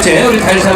김윤희 우리 달사